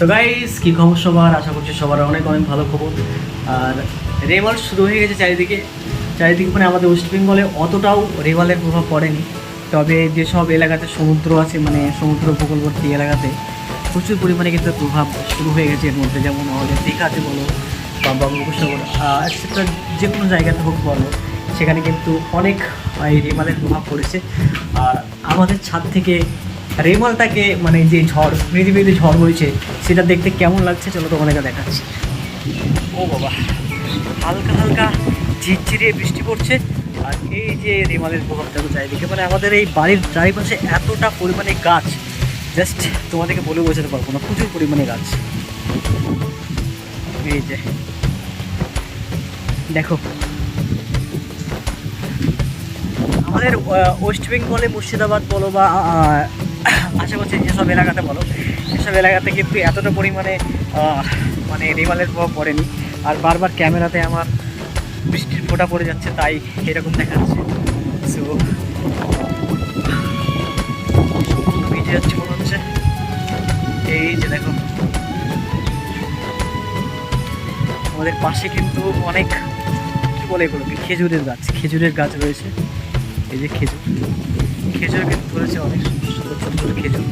তো গাইস কি খবর সবার? আশা করছি সবার অনেক অনেক ভালো খবর। আর রেমাল শুরু হয়ে গেছে চারিদিকে। চারিদিকে মানে আমাদের ওয়েস্ট বেঙ্গলে অতটাও রেমালের প্রভাব পড়েনি। তবে যেসব এলাকাতে সমুদ্র আছে মানে সমুদ্র উপকূলবর্তী এলাকাতে প্রচুর পরিমাণে কিন্তু প্রভাব শুরু হয়ে গেছে এর মধ্যে। যেমন আমাদের দীঘাতে বলো বা বঙ্গোপসাগর এক্সেট্রা যে কোনো জায়গাতে হোক বলো, সেখানে কিন্তু অনেক এই রেমালের প্রভাব পড়েছে। আর আমাদের ছাদ থেকে রেমালটাকে মানে যে ঝড় মৃদু ঝড় হয়েছে সেটা দেখতে কেমন লাগছে? চলো তোমাদেরকে দেখাচ্ছি। ও বাবা, হালকা হালকা ঝিরঝিরে বৃষ্টি পড়ছে, আর এই যে রেমালের প্রভাব দেখো চারিদিকে মানে আমাদের এই বাড়ির চারিপাশে এতটা পরিমাণে গাছ জাস্ট তোমাদেরকে বলে বোঝাতে পারব না, প্রচুর পরিমাণে গাছ। এই যে, দেখো। আমাদের ওয়েস্ট বেঙ্গলে মুর্শিদাবাদ বলো বা আশেপাশে যেসব এলাকাতে বলো, সেসব এলাকাতে কিন্তু এতটা পরিমাণে মানে রেমালের প্রভাব পড়েনি। আর বারবার ক্যামেরাতে আমার বৃষ্টির ফোঁটা পড়ে যাচ্ছে, তাই এরকম দেখাচ্ছে। সো ভিজে যাচ্ছে মনে হচ্ছে। এই যে দেখো। আমাদের পাশে কিন্তু অনেক, কি বলে এগুলোকে? খেজুরের গাছ খেজুরের গাছ রয়েছে। এই যে খেজুর। খেজুর কিন্তু ধরেছে অনেক সুন্দর সুন্দর খেজুর।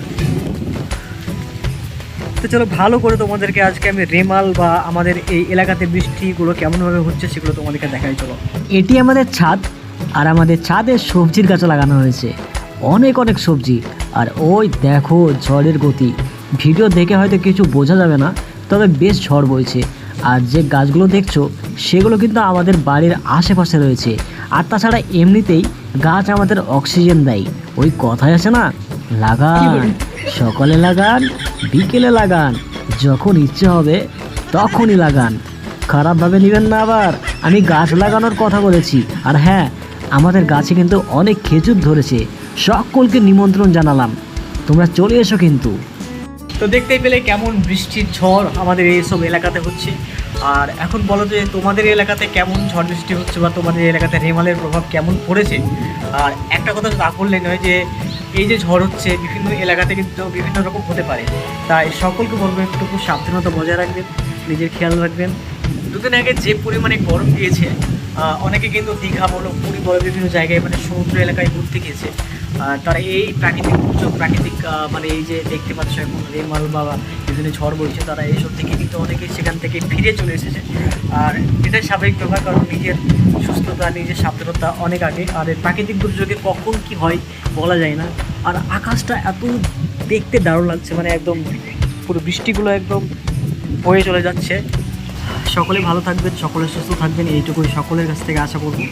তো চলো, ভালো করে তোমাদেরকে আজকে আমি রেমাল বা আমাদের এই এলাকাতে বৃষ্টিগুলো কেমনভাবে হচ্ছে সেগুলো তোমাদেরকে দেখাই, চলো। এটি আমাদের ছাদ, আর আমাদের ছাদে সবজির গাছ লাগানো হয়েছে। অনেক অনেক সবজি, আর ওই দেখো ঝড়ের গতি। ভিডিও দেখে হয়তো কিছু বোঝা যাবে না, তবে বেশ ঝড় বইছে। আর যে গাছগুলো দেখছ, সেগুলো কিন্তু আমাদের বাড়ির আশেপাশে রয়েছে। আর তাছাড়া এমনিতেই গাছ আমাদের অক্সিজেন দেয়। ওই কথাই আছে না লাগান সকালে লাগান বিকেলে লাগান যখন ইচ্ছে হবে তখনই লাগান। খারাপভাবে নেবেন না আবার। আমি গাছ লাগানোর কথা বলেছি আর হ্যাঁ আমাদের গাছে কিন্তু অনেক খেজুর ধরেছে। সকলকে নিমন্ত্রণ জানালাম। তোমরা চলে এসো কিন্তু। তো দেখতেই পেলে কেমন বৃষ্টির ঝড় আমাদের এইসব এলাকাতে হচ্ছে। আর এখন বলো যে তোমাদের এলাকাতে কেমন ঝড় বৃষ্টি হচ্ছে বা তোমাদের এলাকাতে রেমালের প্রভাব কেমন পড়েছে? আর একটা কথা না করলে নয় যে এই যে ঝড় হচ্ছে, বিভিন্ন এলাকাতে কিন্তু বিভিন্ন রকম হতে পারে। তাই সকলকে বলব একটু সাবধানতা বজায় রাখবেন, নিজের খেয়াল রাখবেন। দুদিন আগে যে পরিমাণে গরম দিয়েছে অনেকে কিন্তু দীঘা বলো পুরী বলো বিভিন্ন জায়গায় মানে সমুদ্র এলাকায় ঘুরতে গিয়েছে। তারা এই প্রাকৃতিক দুর্যোগ, প্রাকৃতিক মানে এই যে দেখতে পাচ্ছ এখন রেমাল বা বিভিন্ন ঝড় বইছে, তারা এইসব থেকে কিন্তু অনেকে সেখান থেকে ফিরে চলে এসেছে। আর এটাই স্বাভাবিক ব্যাপার, কারণ নিজের সুস্থতা, নিজের সাবধানতা অনেক আগে। আর প্রাকৃতিক দুর্যোগে কখন কি হয় বলা যায় না। আর আকাশটা এত দেখতে দারুণ লাগছে মানে একদম পুরো বৃষ্টিগুলো একদম বয়ে চলে যাচ্ছে। সকলে ভালো থাকবেন, সকলে সুস্থ থাকবেন, এইটুকুই সকলের কাছ থেকে আশা করব।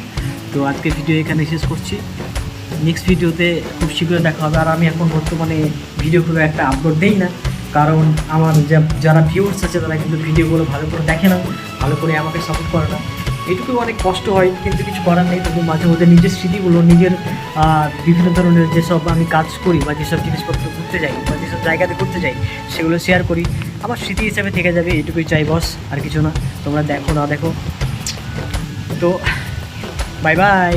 তো আজকে ভিডিও এখানে শেষ করছি। নেক্সট ভিডিওতে খুব শীঘ্রই দেখা হবে। আর আমি এখন বর্তমানে ভিডিও খুব একটা আপলোড দেই না। কারণ আমার যা- যারা ভিউয়ার্স আছে, তারা কিন্তু ভিডিওগুলো ভালো করে দেখে না, ভালো করে আমাকে সাপোর্ট করে না। এইটুকু অনেক কষ্ট হয়, কিন্তু কিছু করার নেই। তবু মাঝে মধ্যে নিজের স্মৃতিগুলো, নিজের বিভিন্ন ধরনের যেসব আমি কাজ করি বা যেসব জিনিসপত্র ঘুরতে যাই বা যেসব জায়গাতে ঘুরতে যাই, সেগুলো শেয়ার করি। আমার স্মৃতি হিসাবে থেকে যাবে, এটুকুই চাই বস আর কিছু না। তোমরা দেখো, না দেখো। তো বাই বাই